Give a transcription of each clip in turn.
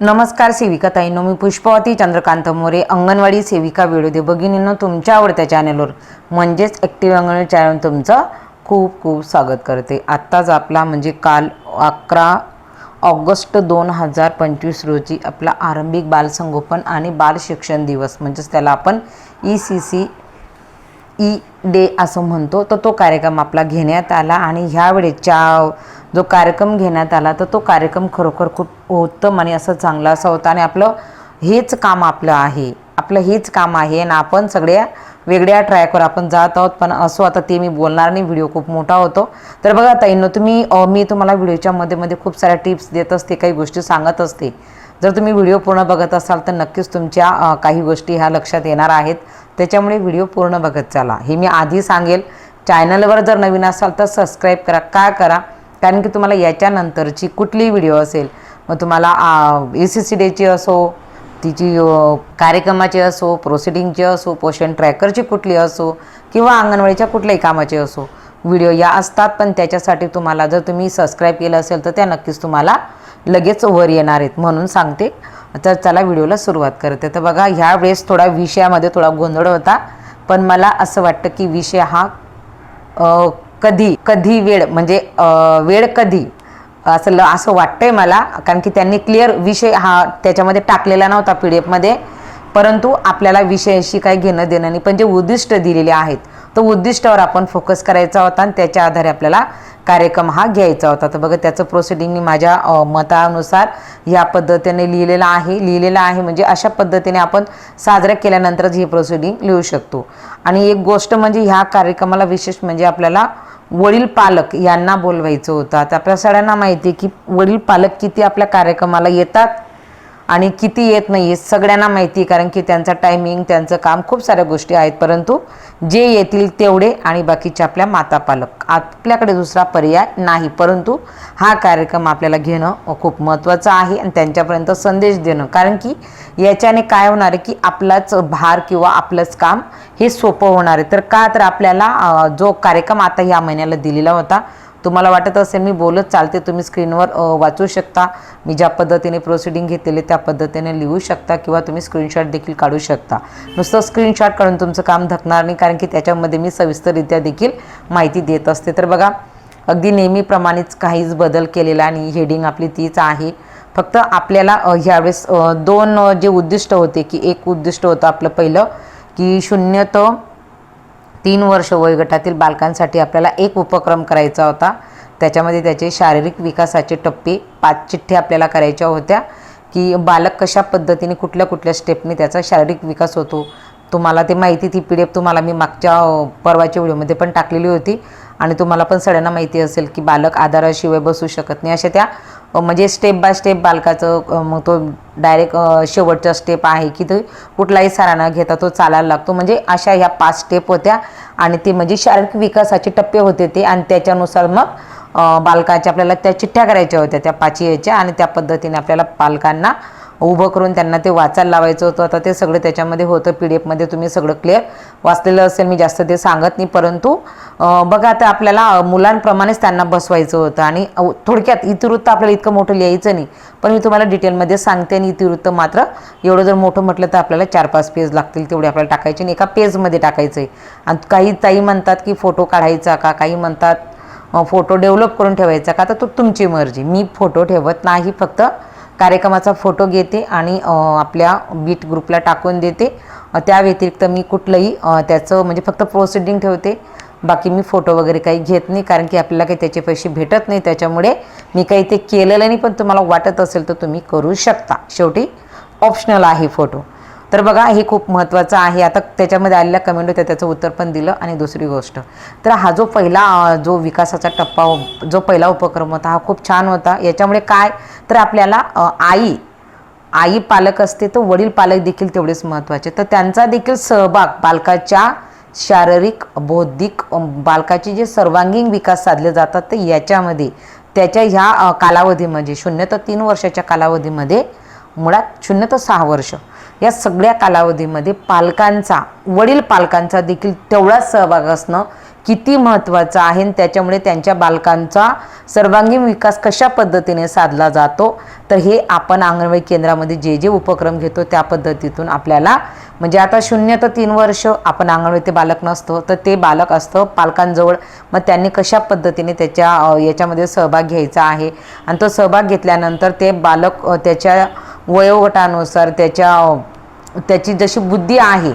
नमस्कार सेविका ताईंनो मी पुष्पवती चंद्रकांत मोरे अंगणवाडी सेविका वेळोदे भगिनीनं तुमच्या आवडत्या चॅनलवर म्हणजेच ॲक्टिव्ह अंगणवाडी चॅनल तुमचं खूप खूप स्वागत करते. आत्ताच आपला म्हणजे काल अकरा ऑगस्ट दोन हजार पंचवीस रोजी आपला आरंभिक बालसंगोपन आणि बाल शिक्षण दिवस म्हणजेच त्याला आपण E C C E day असं म्हणतो तर तो कार्यक्रम आपला घेण्यात आला आणि ह्यावेळेच्या जो कार्यक्रम घेण्यात आला तर तो कार्यक्रम खरोखर खूप उत्तम आणि असं चांगला असा होता. आणि आपलं हेच काम आपलं आहे. आपलं हेच काम आहे आणि आपण सगळ्या वेगळ्या ट्रॅकवर आपण जात आहोत. पण असो आता ते मी बोलणार नाही व्हिडिओ खूप मोठा होतो. तर बघा ताईंनो तुम्ही मी तुम्हाला व्हिडिओच्या मध्ये मध्ये खूप साऱ्या टिप्स देत असते काही गोष्टी सांगत असते. जर तुम्ही व्हिडिओ पूर्ण बघत असाल तर नक्कीच तुमच्या काही गोष्टी ह्या लक्षात येणार आहेत. त्याच्यामुळे व्हिडिओ पूर्ण बघत चाला. हे मी आधी सांगेल. चॅनलवर जर नवीन असाल तर सबस्क्राईब करा. का करा? कारण की तुम्हाला याच्यानंतरची कुठलीही व्हिडिओ असेल मग तुम्हाला ए सी सी डेची असो तिची कार्यक्रमाची असो प्रोसिडिंगची असो पोषण ट्रॅकरची कुठली असो किंवा अंगणवाडीच्या कुठल्याही कामाची असो व्हिडिओ या असतात. पण त्याच्यासाठी तुम्हाला जर तुम्ही सबस्क्राईब केलं असेल तर त्या नक्कीच तुम्हाला लगेच वर येणार आहेत म्हणून सांगते. तर चला व्हिडिओला सुरुवात करते. तर बघा ह्या वेळेस थोडा विषयामध्ये थोडा गोंधळ होता. पण मला असं वाटतं की विषय हा कधी कधी वेळ म्हणजे वेळ कधी असं ल असं वाटतंय मला. कारण की त्यांनी क्लिअर विषय हा त्याच्यामध्ये टाकलेला नव्हता पी डी एफमध्ये. परंतु आपल्याला विषयाशी काही घेणं देणं नाही. पण जे उद्दिष्ट दिलेले आहेत तर उद्दिष्टावर आपण फोकस करायचा होता आणि त्याच्या आधारे आपल्याला कार्यक्रम हा घ्यायचा होता. तर बघा त्याचं प्रोसिडिंग मी माझ्या मतानुसार या पद्धतीने लिहिलेलं आहे. लिहिलेलं आहे म्हणजे अशा पद्धतीने आपण साजरा केल्यानंतरच हे प्रोसिडिंग लिहू शकतो. आणि एक गोष्ट म्हणजे ह्या कार्यक्रमाला विशेष म्हणजे आपल्याला वडील पालक यांना बोलवायचं होतं. आता आपल्या सगळ्यांना माहिती आहे की वडील पालक किती आपल्या कार्यक्रमाला येतात? आणि किती येत नाही आहे सगळ्यांना माहिती कारण की त्यांचा टायमिंग त्यांचं काम खूप साऱ्या गोष्टी आहेत. परंतु जे येतील तेवढे आणि बाकीचे आपल्या माता पालक आपल्याकडे दुसरा पर्याय नाही. परंतु हा कार्यक्रम आपल्याला घेणं खूप महत्त्वाचं आहे आणि त्यांच्यापर्यंत संदेश देणं. कारण की याच्याने काय होणार आहे की आपलाच भार किंवा आपलंच काम हे सोपं होणार आहे. तर का तर आपल्याला जो कार्यक्रम आता ह्या महिन्याला दिलेला होता तुम्हाला वाटत असेल मी बोलत चालते तुम्ही स्क्रीनवर वाचू शकता. मी ज्या पद्धतीने प्रोसिडिंग घेतलेली त्या पद्धतीने लिहू शकता किंवा तुम्ही स्क्रीनशॉट देखील काढू शकता. नुसतं स्क्रीनशॉट काढून तुमचं काम धकणार नाही कारण की त्याच्यामध्ये मी सविस्तररित्या देखील माहिती देत असते. तर बघा अगदी नेहमीप्रमाणेच काहीच बदल केलेला आणि हेडिंग आपली तीच आहे. फक्त आपल्याला ह्यावेळेस दोन जे उद्दिष्ट होते की एक उद्दिष्ट होतं आपलं पहिलं की शून्य तर तीन वर्ष वयोगटातील बालकांसाठी आपल्याला एक उपक्रम करायचा होता. त्याच्यामध्ये त्याचे शारीरिक विकासाचे टप्पे पाच चिठ्ठ्या आपल्याला करायच्या होत्या की बालक कशा पद्धतीने कुठल्या कुठल्या स्टेपने त्याचा शारीरिक विकास होतो. तुम्हाला ते माहिती ती पी डी एफ तुम्हाला मी मागच्या परवाच्या व्हिडिओमध्ये पण टाकलेली होती. आणि तुम्हाला पण सगळ्यांना माहिती असेल की बालक आधाराशिवाय बसू शकत नाही. अशा त्या म्हणजे स्टेप बाय स्टेप बालकाचं मग तो डायरेक्ट शेवटचा स्टेप आहे की तो कुठलाही सारा न घेता तो चालायला लागतो. म्हणजे अशा ह्या पाच स्टेप होत्या आणि ते म्हणजे शारीरिक विकासाचे टप्पे होते ते आणि त्याच्यानुसार मग बालकाच्या आपल्याला त्या चिठ्ठ्या करायच्या होत्या त्या पाचवी याच्या आणि त्या पद्धतीने आपल्याला पालकांना उभं करून त्यांना ते वाचायला लावायचं होतं. आता ते सगळं त्याच्यामध्ये होतं. पी डी एफमध्ये तुम्ही सगळं क्लिअर वाचलेलं असेल. मी जास्त ते सांगत नाही परंतु बघा आता आपल्याला मुलांप्रमाणेच त्यांना बसवायचं होतं. आणि थोडक्यात इतिवृत्त आपल्याला इतकं मोठं लिहायचं नाही. पण मी तुम्हाला डिटेलमध्ये सांगते आणि इतिवृत्त मात्र एवढं जर मोठं म्हटलं तर आपल्याला चार पाच पेज लागतील तेवढे आपल्याला टाकायचे आणि एका पेजमध्ये टाकायचं आहे आणि काही ताई म्हणतात की फोटो काढायचा का? काही म्हणतात फोटो डेव्हलप करून ठेवायचा का? तर तो तुमची मर्जी. मी फोटो ठेवत नाही. फक्त कार्यक्रमाचा फोटो घेते आणि आपल्या बीट ग्रुपला टाकून देते. त्या व्यतिरिक्त मी कुठलंही त्याचं म्हणजे फक्त प्रोसिडिंग ठेवते. बाकी मी फोटो वगैरे काही घेत नाही कारण की आपल्याला काही त्याचे पैसे भेटत नाही. त्याच्यामुळे मी काही ते केलेलं नाही पण तुम्हाला वाटत असेल तर तुम्ही करू शकता. शेवटी ऑप्शनल आहे फोटो तर बघा हे खूप महत्त्वाचं आहे. आता त्याच्यामध्ये आलेल्या कमेंट होत्या त्याचं उत्तर पण दिलं. आणि दुसरी गोष्ट तर हा जो पहिला जो विकासाचा टप्पा जो पहिला उपक्रम होता हा खूप छान होता. याच्यामुळे काय? तर आपल्याला आई आई पालक असते तर वडील पालक देखील तेवढेच महत्त्वाचे तर त्यांचा देखील सहभाग बालकाच्या शारीरिक बौद्धिक बालकाचे जे सर्वांगीण विकास साधले जातात तर याच्यामध्ये त्याच्या ह्या कालावधीमध्ये शून्य तर तीन वर्षाच्या कालावधीमध्ये मुळात शून्य तर सहा वर्ष या सगळ्या कालावधीमध्ये पालकांचा वडील पालकांचा देखील तेवढाच सहभाग असणं किती महत्त्वाचा आहे आणि त्याच्यामुळे त्यांच्या बालकांचा सर्वांगीण विकास कशा पद्धतीने साधला जातो? तर हे आपण अंगणवाडी केंद्रामध्ये जे जे उपक्रम घेतो त्या पद्धतीतून आपल्याला म्हणजे आता शून्य तर तीन वर्ष आपण अंगणवाडी ते बालक नसतो तर ते बालक असतं पालकांजवळ. मग त्यांनी कशा पद्धतीने त्याच्या याच्यामध्ये सहभाग घ्यायचा आहे? आणि तो सहभाग घेतल्यानंतर ते बालक त्याच्या वयोगटानुसार त्याच्या त्याची जशी बुद्धी आहे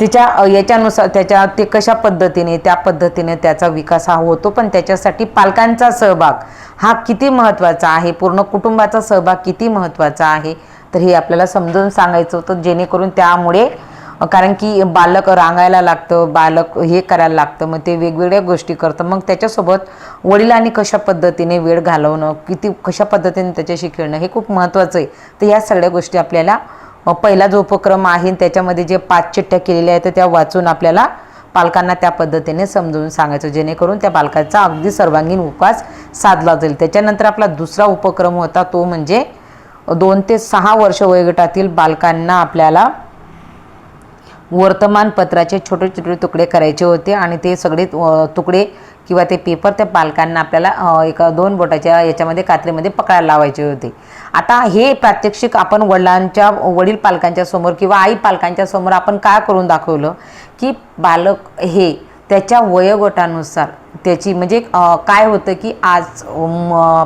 तिच्या याच्यानुसार त्याच्या ते कशा पद्धतीने त्या पद्धतीने त्याचा विकास हा होतो पण त्याच्यासाठी पालकांचा सहभाग हा किती महत्त्वाचा आहे? पूर्ण कुटुंबाचा सहभाग किती महत्त्वाचा आहे? तर हे आपल्याला समजून सांगायचं होतं जेणेकरून त्यामुळे कारण की बालक रांगायला लागतं बालक हे करायला लागतं मग ते वेगवेगळ्या गोष्टी करतं. मग त्याच्यासोबत वडिलांनी कशा पद्धतीने वेळ घालवणं किती कशा पद्धतीने त्याच्याशी खेळणं हे खूप महत्त्वाचं आहे. तर ह्या सगळ्या गोष्टी आपल्याला पहिला जो उपक्रम आहे त्याच्यामध्ये जे पाच चिठ्ठ्या केलेल्या आहेत तर त्या वाचून आपल्याला पालकांना त्या पद्धतीने समजून सांगायचं जेणेकरून त्या बालकाचा अगदी सर्वांगीण विकास साधला जाईल. त्याच्यानंतर आपला दुसरा उपक्रम होता तो म्हणजे दोन ते सहा वर्ष वयोगटातील बालकांना आपल्याला वर्तमानपत्राचे छोटे छोटे तुकडे करायचे होते आणि ते सगळे तुकडे किंवा ते पेपर त्या पालकांना आपल्याला एका दोन बोटाच्या याच्यामध्ये कात्रीमध्ये पकडायला लावायचे होते. आता हे प्रात्यक्षिक आपण वडिलांच्या वडील पालकांच्या समोर किंवा आई पालकांच्या समोर आपण काय करून दाखवलं की बालक हे त्याच्या वयोगटानुसार त्याची म्हणजे काय होतं की आज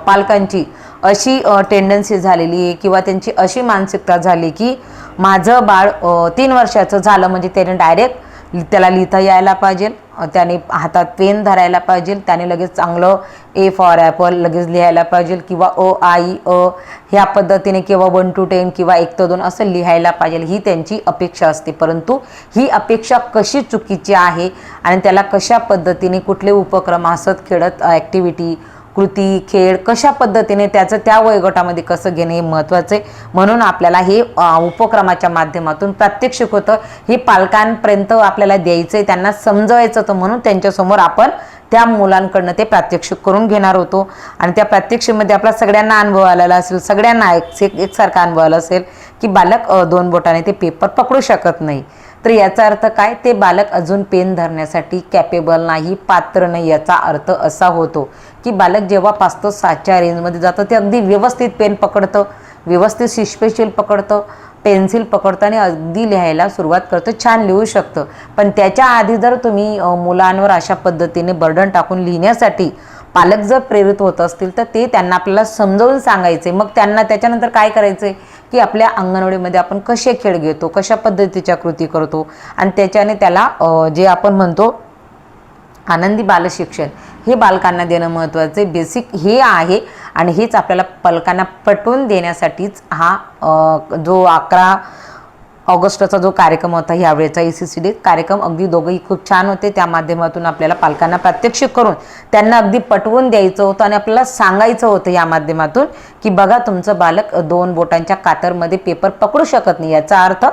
पालकांची अशी टेंडन्सी झालेली आहे किंवा त्यांची अशी मानसिकता झाली की माझं बाळ तीन वर्षाचं झालं म्हणजे त्याने डायरेक्ट त्याला लिहिता यायला पाहिजे. त्याने हातात पेन धरायला पाहिजे. त्याने लगेच चांगलं ए फॉर ॲपल लगेच लिहायला पाहिजे किंवा अ आई अ ह्या पद्धतीने किंवा वन टू टेन किंवा एक ते दोन असं लिहायला पाहिजे. ही त्यांची अपेक्षा असते. परंतु ही अपेक्षा कशी चुकीची आहे आणि त्याला कशा पद्धतीने कुठले उपक्रम असत खेळत ॲक्टिव्हिटी कृती खेळ कशा पद्धतीने त्याचं त्या वयोगटामध्ये कसं घेणे हे महत्त्वाचं आहे. म्हणून आपल्याला हे उपक्रमाच्या माध्यमातून प्रात्यक्षिक होतं. हे पालकांपर्यंत आपल्याला द्यायचं आहे त्यांना समजवायचं होतं म्हणून त्यांच्यासमोर आपण त्या मुलांकडनं ते प्रात्यक्षिक करून घेणार होतो. आणि त्या प्रात्यक्षिकमध्ये आपला सगळ्यांना अनुभव आलेला असेल सगळ्यांना एक एकसारखा अनुभव आला असेल की बालक दोन बोटाने ते पेपर पकडू शकत नाही. तर याचा अर्थ काय? ते बालक अजून पेन धरण्यासाठी कॅपेबल नाही पात्र नाही याचा अर्थ असा होतो की बालक जेव्हा पाच ते सातच्या रेंजमध्ये जातं ते अगदी व्यवस्थित पेन पकडतं व्यवस्थित शिशपेशील पकडतं पेन्सिल पकडतं आणि अगदी लिहायला सुरुवात करतं छान लिहू शकतं. पण त्याच्या आधी जर तुम्ही मुलांवर अशा पद्धतीने बर्डन टाकून लिहिण्यासाठी पालक जर प्रेरित होत असतील तर ते त्यांना आपल्याला समजावून सांगायचे. मग त्यांना त्याच्यानंतर काय करायचे? की आपल्या अंगणवाडीमध्ये आपण कसे खेळ घेतो कशा पद्धतीच्या कृती करतो? आणि त्याच्याने त्याला जे आपण म्हणतो आनंदी बालशिक्षण हे बालकांना देणं महत्त्वाचं आहे. बेसिक हे आहे आणि हेच आपल्याला पालकांना पटवून देण्यासाठीच हा जो अकरा ऑगस्टचा जो कार्यक्रम होता यावेळेचा ए सी सी डी कार्यक्रम अगदी दोघंही खूप छान होते. त्या माध्यमातून आपल्याला पालकांना प्रात्यक्षिक करून त्यांना अगदी पटवून द्यायचं होतं आणि आपल्याला सांगायचं होतं या माध्यमातून की बघा तुमचं बालक दोन बोटांच्या कातरमध्ये पेपर पकडू शकत नाही याचा अर्थ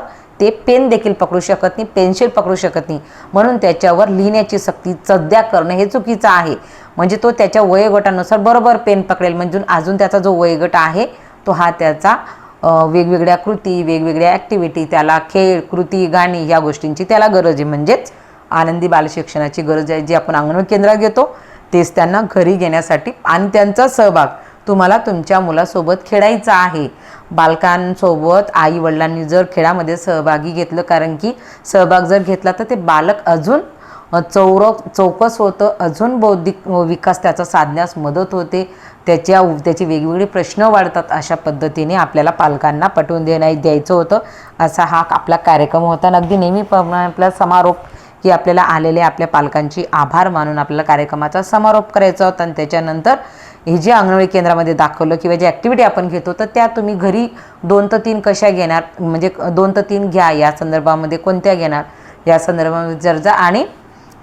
ते पेन देखील पकडू शकत नाही पेन्सिल पकडू शकत नाही. म्हणून त्याच्यावर लिहिण्याची सक्ती सध्या करणं हे चुकीचं आहे. म्हणजे तो त्याच्या वयोगटानुसार बरोबर पेन पकडेल. म्हणजे अजून त्याचा जो वयोगट आहे तो हा त्याचा वेगवेगळ्या कृती वेगवेगळ्या ॲक्टिव्हिटी त्याला खेळ कृती गाणी या गोष्टींची त्याला गरज आहे. म्हणजेच आनंदी बालशिक्षणाची गरज आहे जी आपण अंगणवाडी केंद्रात घेतो. तेच त्यांना घरी घेण्यासाठी आणि त्यांचा सहभाग. तुम्हाला तुमच्या मुलासोबत खेळायचं आहे. बालकांसोबत आई वडिलांनी जर खेळामध्ये सहभागी घेतलं कारण की सहभाग जर घेतला तर ते बालक अजून चौर चौकस होतं अजून बौद्धिक विकास त्याचा साधण्यास मदत होते. त्याच्या त्याचे वेगवेगळे प्रश्न वाढतात अशा पद्धतीने आपल्याला पालकांना पटवून देण्या द्यायचं होतं. असा हा आपला कार्यक्रम होता. आणि अगदी नेहमीप्रमाणे आपला समारोप की आपल्याला आलेले आपल्या पालकांची आभार मानून आपल्याला कार्यक्रमाचा समारोप करायचा होता. आणि त्याच्यानंतर हे जे अंगणवाडी केंद्रामध्ये दाखवलं किंवा जे ॲक्टिव्हिटी आपण घेतो तर त्या तुम्ही घरी दोन तर तीन कशा घेणार? म्हणजे दोन तर तीन घ्या या संदर्भामध्ये कोणत्या घेणार? या संदर्भामध्ये चर्चा आणि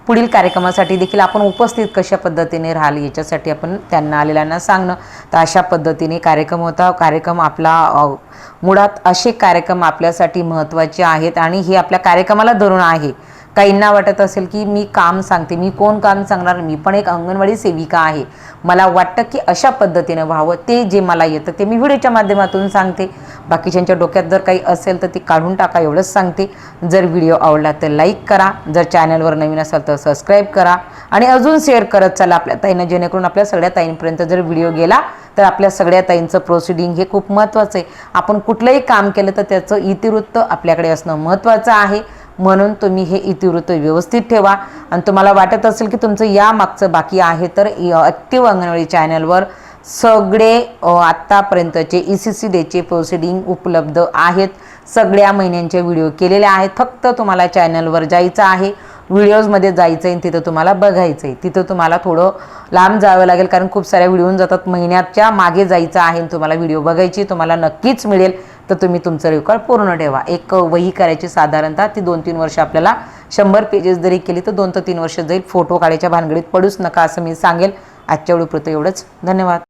पुढील कार्यक्रमासाठी देखील आपण उपस्थित कशा पद्धतीने राहाल याच्यासाठी आपण त्यांना आलेल्यांना सांगणं. तर अशा पद्धतीने कार्यक्रम होता. कार्यक्रम आपला मुळात असे कार्यक्रम आपल्यासाठी महत्त्वाचे आहेत आणि हे आपल्या कार्यक्रमाला धरून आहे. काहींना वाटत असेल की मी काम सांगते मी कोण काम सांगणार मी पण एक अंगणवाडी सेविका आहे. मला वाटतं की अशा पद्धतीनं व्हावं ते जे मला येतं ते मी व्हिडिओच्या माध्यमातून सांगते. बाकीच्यांच्या डोक्यात जर काही असेल तर ती काढून टाका एवढंच सांगते. जर व्हिडिओ आवडला तर लाईक करा जर चॅनलवर नवीन असाल तर सबस्क्राईब करा आणि अजून शेअर करत चला आपल्या ताईंना जेणेकरून आपल्या सगळ्या ताईंपर्यंत जर व्हिडिओ गेला तर आपल्या सगळ्या ताईंचं प्रोसिडिंग हे खूप महत्त्वाचं आहे. आपण कुठलंही काम केलं तर त्याचं इतिवृत्त आपल्याकडे असणं महत्त्वाचं आहे. म्हणून तुम्ही हे इतिवृत्त व्यवस्थित ठेवा. आणि तुम्हाला वाटत असेल की तुमचं या मागचं बाकी आहे तर ॲक्टिव्ह अंगणवाडी चॅनलवर सगळे आत्तापर्यंतचे ई सी सी डेचे प्रोसिडिंग उपलब्ध आहेत. सगळ्या महिन्यांचे व्हिडिओ केलेले आहेत. फक्त तुम्हाला चॅनलवर जायचं आहे. व्हिडिओजमध्ये जायचं आहे तिथं तुम्हाला बघायचं आहे तिथं तुम्हाला थोडं लांब जावं लागेल कारण खूप साऱ्या व्हिडिओ जातात महिन्याच्या मागे जायचं आहे आणि तुम्हाला व्हिडिओ बघायची तुम्हाला नक्कीच मिळेल. तर तुम्ही तुमचं रेकॉर्ड पूर्ण ठेवा. एक वही करायची साधारणतः ती दोन तीन वर्ष आपल्याला शंभर पेजेस जरी केली तर दोन ते तीन वर्ष जाईल. फोटो काढायच्या भानगडीत पडूच नका असं मी सांगेल. आजच्या व्हिडिओपुरतं एवढंच. धन्यवाद.